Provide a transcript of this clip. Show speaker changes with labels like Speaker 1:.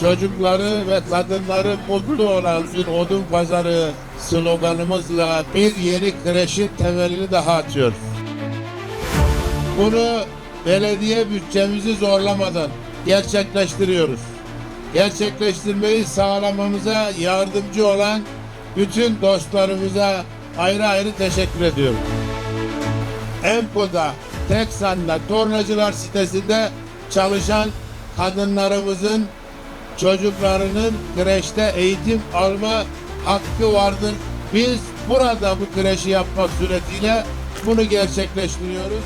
Speaker 1: çocukları ve kadınları mutlu olan bir odun pazarı sloganımızla bir yeni kreşin temelini daha atıyoruz. Bunu belediye bütçemizi zorlamadan gerçekleştiriyoruz. Gerçekleştirmeyi sağlamamıza yardımcı olan bütün dostlarımıza ayrı ayrı teşekkür ediyorum. Empo'da, Teksan'da, Tornacılar sitesinde çalışan kadınlarımızın çocuklarının kreşte eğitim alma hakkı vardır. Biz burada bu kreşi yapmak suretiyle bunu gerçekleştiriyoruz.